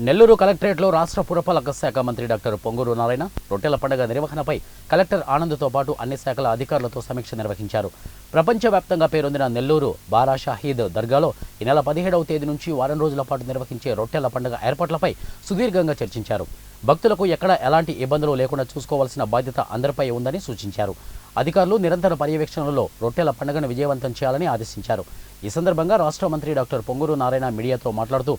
నెల్లూరు కలెక్టరేట్లో రాష్ట్ర పురపాలక శాఖ మంత్రి డాక్టర్ పొంగూరు నారాయణ రొట్టెల పండుగ నిర్వహణపై కలెక్టర్ ఆనంద్తో పాటు అన్ని శాఖల అధికారులతో సమీక్ష నిర్వహించారు. ప్రపంచవ్యాప్తంగా పేరొందిన నెల్లూరు బారా షాహీద్ దర్గాలో ఈ నెల పదిహేడవ తేదీ నుంచి వారం రోజుల పాటు నిర్వహించే రొట్టెల పండుగ ఏర్పాట్లపై సుదీర్ఘంగా చర్చించారు. భక్తులకు ఎక్కడ ఎలాంటి ఇబ్బందులు లేకుండా చూసుకోవాల్సిన బాధ్యత అందరిపై ఉందని సూచించారు. అధికారులు నిరంతర పర్యవేక్షణలో రొట్టెల పండుగను విజయవంతం చేయాలని ఆదేశించారు. ఈ సందర్భంగా రాష్ట్ర మంత్రి డాక్టర్ పొంగూరు నారాయణ మీడియాతో మాట్లాడుతూ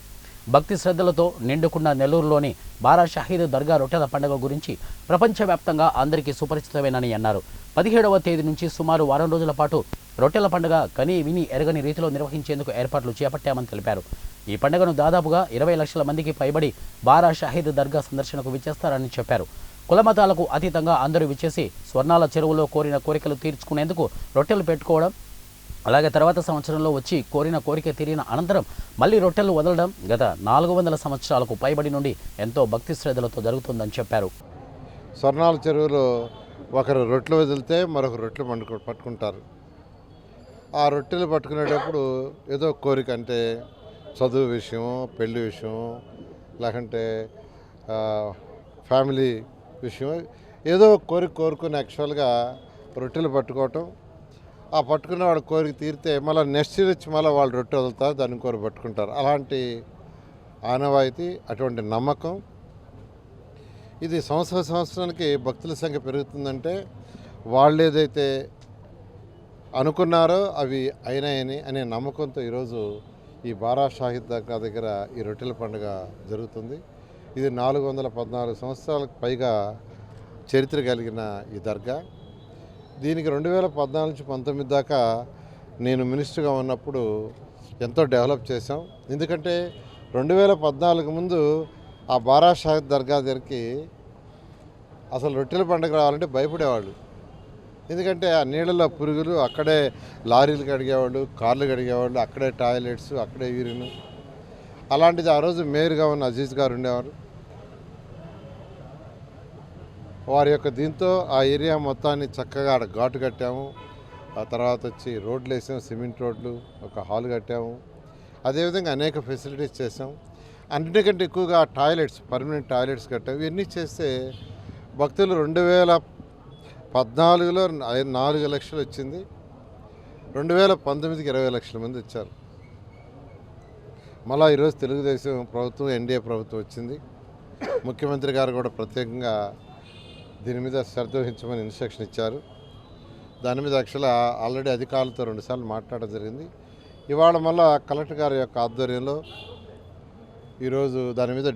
భక్తి శ్రద్ధలతో నిండుకున్న నెల్లూరులోని బారా షహీద్ దర్గా రొట్టెల పండుగ గురించి ప్రపంచవ్యాప్తంగా అందరికీ సుపరిచితమేనని అన్నారు. పదిహేడవ తేదీ నుంచి సుమారు వారం రోజుల పాటు రొట్టెల పండుగ కని విని ఎరగని రీతిలో నిర్వహించేందుకు ఏర్పాట్లు చేపట్టామని తెలిపారు. ఈ పండుగను దాదాపుగా ఇరవై లక్షల మందికి పైబడి బారా షహీద్ దర్గా సందర్శనకు విచ్చేస్తారని చెప్పారు. కులమతాలకు అతీతంగా అందరూ విచ్చేసి స్వర్ణాల చెరువులో కోరిన కోరికలు తీర్చుకునేందుకు రొట్టెలు పెట్టుకోవడం అలాగే తర్వాత సంవత్సరంలో వచ్చి కోరిన కోరిక తీరిన అనంతరం మళ్ళీ రొట్టెలు వదలడం గత నాలుగు వందల సంవత్సరాలకు పైబడి నుండి ఎంతో భక్తి శ్రద్ధలతో జరుగుతుందని చెప్పారు. స్వర్ణాల చెరువులో ఒకరు రొట్టెలు వదిలితే మరొక రొట్టెలు పండుకు పట్టుకుంటారు. ఆ రొట్టెలు పట్టుకునేటప్పుడు ఏదో కోరిక అంటే చదువు విషయం పెళ్ళి విషయం లేకంటే ఫ్యామిలీ విషయం ఏదో ఒక కోరిక కోరుకుని యాక్చువల్గా రొట్టెలు పట్టుకోవటం ఆ పట్టుకున్న వాడు కోరిక తీరితే మళ్ళీ నెక్స్ట్ ఇయర్ వచ్చి మళ్ళీ వాళ్ళు రొట్టె వదులుతారు దాన్ని కోరి పట్టుకుంటారు. అలాంటి ఆనవాయితీ అటువంటి నమ్మకం. ఇది సంవత్సర సంవత్సరానికి భక్తుల సంఖ్య పెరుగుతుందంటే వాళ్ళు ఏదైతే అనుకున్నారో అవి అయినాయని అనే నమ్మకంతో ఈరోజు ఈ బారా షాహిద్ దగ్గర దగ్గర ఈ రొట్టెల పండుగ జరుగుతుంది. ఇది నాలుగు వందల పద్నాలుగు సంవత్సరాలకు పైగా చరిత్ర కలిగిన ఈ దర్గా. దీనికి రెండు వేల పద్నాలుగు నుంచి పంతొమ్మిది దాకా నేను మినిస్టర్గా ఉన్నప్పుడు ఎంతో డెవలప్ చేశాం. ఎందుకంటే రెండు వేల పద్నాలుగు ముందు ఆ బారా షాహిద్ దర్గా దగ్గరికి అసలు రొట్టెల పండుగ రావాలంటే భయపడేవాళ్ళు. ఎందుకంటే ఆ నీళ్ళలో పురుగులు అక్కడే లారీలు కడిగేవాళ్ళు కార్లు కడిగేవాళ్ళు అక్కడే టాయిలెట్స్ అక్కడే యూరిన్. అలాంటిది ఆ రోజు మేయర్గా ఉన్న అజీజ్ గారు ఉండేవారు. వారి యొక్క దీంతో ఆ ఏరియా మొత్తాన్ని చక్కగా ఆడ ఘాటు కట్టాము. ఆ తర్వాత వచ్చి రోడ్లు వేసాము సిమెంట్ రోడ్లు ఒక హాల్ కట్టాము. అదేవిధంగా అనేక ఫెసిలిటీస్ చేసాం. అన్నిటికంటే ఎక్కువగా టాయిలెట్స్ పర్మనెంట్ టాయిలెట్స్ కట్టాము. ఇవన్నీ చేస్తే భక్తులు రెండు వేల పద్నాలుగులో నాలుగు లక్షలు వచ్చింది. రెండు వేల పంతొమ్మిదికి ఇరవై లక్షల మంది వచ్చారు. మళ్ళా ఈరోజు తెలుగుదేశం ప్రభుత్వం ఎన్డీఏ ప్రభుత్వం వచ్చింది. ముఖ్యమంత్రి గారు కూడా ప్రత్యేకంగా దీని మీద శ్రద్ధ వహించమని ఇన్స్ట్రక్షన్ ఇచ్చారు. దాని మీద యాక్చువల్గా ఆల్రెడీ అధికారులతో రెండుసార్లు మాట్లాడడం జరిగింది. ఇవాళ మళ్ళా కలెక్టర్ గారి యొక్క ఆధ్వర్యంలో ఈరోజు దాని మీద